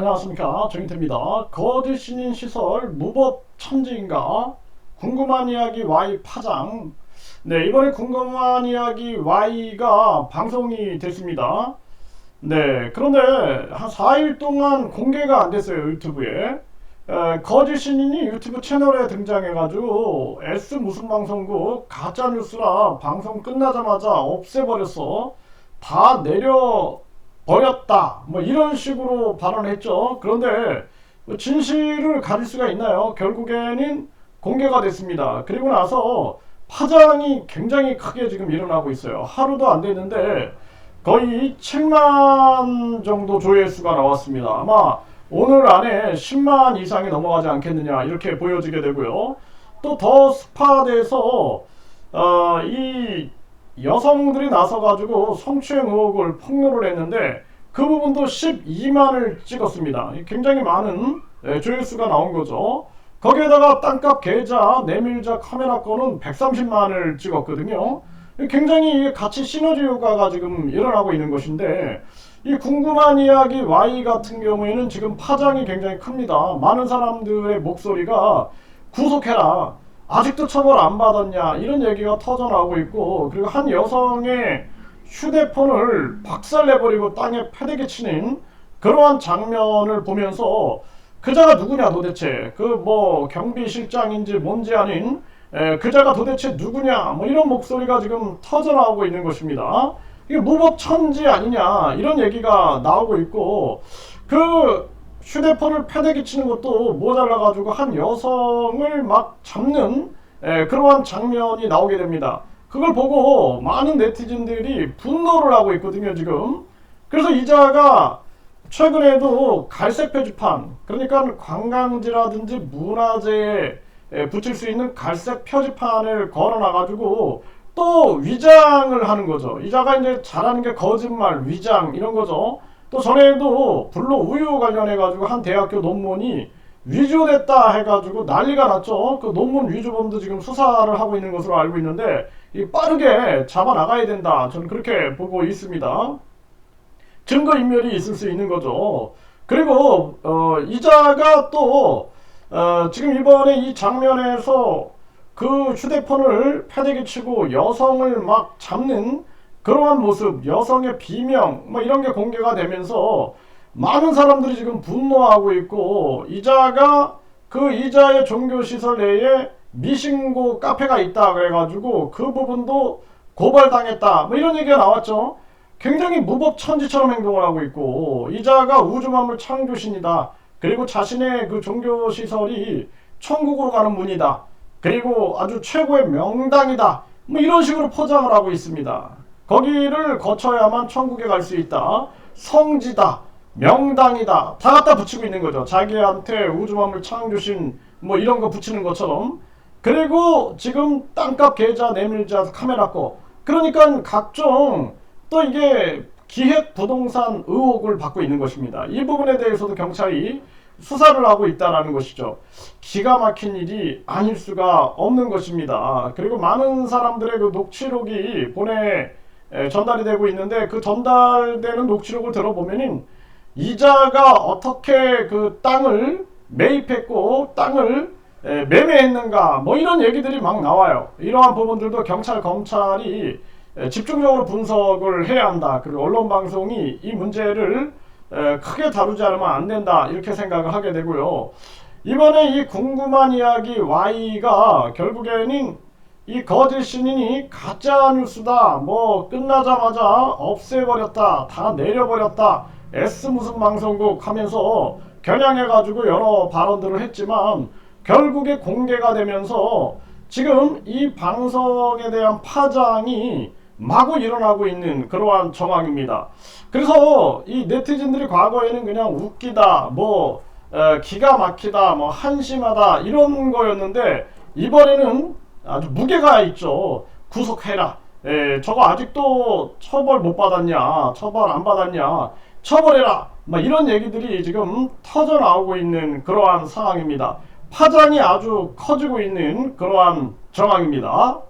안녕하십니까 정인태입니다. 거짓 신인 시설 무법 천지인가 궁금한 이야기 Y 파장 네 이번에 궁금한 이야기 Y가 방송이 됐습니다. 네 그런데 한 4일 동안 공개가 안 됐어요 유튜브에 에, 거짓 신인이 유튜브 채널에 등장해가지고 S 무슨 방송국 가짜 뉴스라 방송 끝나자마자 없애버렸어 다 내려 버렸다. 뭐 이런 식으로 발언했죠. 그런데 뭐 진실을 가릴 수가 있나요? 결국에는 공개가 됐습니다. 그리고 나서 파장이 굉장히 크게 지금 일어나고 있어요. 하루도 안 됐는데 거의 7만 정도 조회수가 나왔습니다. 아마 오늘 안에 10만 이상이 넘어가지 않겠느냐 이렇게 보여지게 되고요. 또 더 스팟에서 어, 이 여성들이 나서가지고 성추행 의혹을 폭로를 했는데 그 부분도 12만을 찍었습니다. 굉장히 많은 예, 조회수가 나온 거죠. 거기에다가 땅값 계좌, 내밀자 카메라 건은 130만을 찍었거든요. 굉장히 같이 시너지 효과가 지금 일어나고 있는 것인데 이 궁금한 이야기 Y 같은 경우에는 지금 파장이 굉장히 큽니다. 많은 사람들의 목소리가 구속해라. 아직도 처벌 안 받았냐 이런 얘기가 터져나오고 있고 그리고 한 여성의 휴대폰을 박살내버리고 땅에 패대기 치는 그러한 장면을 보면서 그자가 누구냐 도대체 그 뭐 경비실장인지 뭔지 아닌 에, 그자가 도대체 누구냐 뭐 이런 목소리가 지금 터져나오고 있는 것입니다. 이게 무법천지 아니냐 이런 얘기가 나오고 있고 그 휴대폰을 패대기 치는 것도 모자라가지고 한 여성을 막 잡는 에, 그러한 장면이 나오게 됩니다. 그걸 보고 많은 네티즌들이 분노를 하고 있거든요, 지금. 그래서 이자가 최근에도 갈색 표지판, 그러니까 관광지라든지 문화재에 붙일 수 있는 갈색 표지판을 걸어놔가지고 또 위장을 하는 거죠. 이자가 이제 잘하는 게 거짓말, 위장, 이런 거죠. 또 전에도 불로 우유 관련해 가지고 한 대학교 논문이 위조됐다 해가지고 난리가 났죠. 그 논문 위조범도 지금 수사를 하고 있는 것으로 알고 있는데 이 빠르게 잡아 나가야 된다. 저는 그렇게 보고 있습니다. 증거 인멸이 있을 수 있는 거죠. 그리고 어, 이자가 또 어, 지금 이번에 이 장면에서 그 휴대폰을 패대기 치고 여성을 막 잡는 그러한 모습, 여성의 비명, 뭐 이런 게 공개가 되면서 많은 사람들이 지금 분노하고 있고 이자가 그 이자의 종교 시설 내에 미신고 카페가 있다 그래가지고 그 부분도 고발당했다 뭐 이런 얘기가 나왔죠. 굉장히 무법천지처럼 행동을 하고 있고 이자가 우주만물 창조신이다. 그리고 자신의 그 종교 시설이 천국으로 가는 문이다. 그리고 아주 최고의 명당이다. 뭐 이런 식으로 포장을 하고 있습니다. 거기를 거쳐야만 천국에 갈 수 있다. 성지다. 명당이다. 다 갖다 붙이고 있는 거죠. 자기한테 우주 만물 창조 신 뭐 이런 거 붙이는 것처럼. 그리고 지금 땅값 계좌 내밀자 카메라 거. 그러니까 각종 또 이게 기획 부동산 의혹을 받고 있는 것입니다. 이 부분에 대해서도 경찰이 수사를 하고 있다는 것이죠. 기가 막힌 일이 아닐 수가 없는 것입니다. 그리고 많은 사람들의 그 녹취록이 보내 전달이 되고 있는데 그 전달되는 녹취록을 들어보면은 이자가 어떻게 그 땅을 매입했고 땅을 매매했는가 뭐 이런 얘기들이 막 나와요. 이러한 부분들도 경찰 검찰이 집중적으로 분석을 해야 한다. 그리고 언론 방송이 이 문제를 크게 다루지 않으면 안 된다 이렇게 생각을 하게 되고요. 이번에 이 궁금한 이야기 Y가 결국에는 이 거짓 신인이 가짜 뉴스다. 뭐 끝나자마자 없애버렸다. 다 내려버렸다. S 무슨 방송국 하면서 겨냥해가지고 여러 발언들을 했지만 결국에 공개가 되면서 지금 이 방송에 대한 파장이 마구 일어나고 있는 그러한 정황입니다. 그래서 이 네티즌들이 과거에는 그냥 웃기다, 뭐 에, 기가 막히다, 뭐 한심하다 이런 거였는데 이번에는 아주 무게가 있죠. 구속해라. 에, 저거 아직도 처벌 못 받았냐? 처벌 안 받았냐? 처벌해라. 막 이런 얘기들이 지금 터져 나오고 있는 그러한 상황입니다. 파장이 아주 커지고 있는 그러한 정황입니다.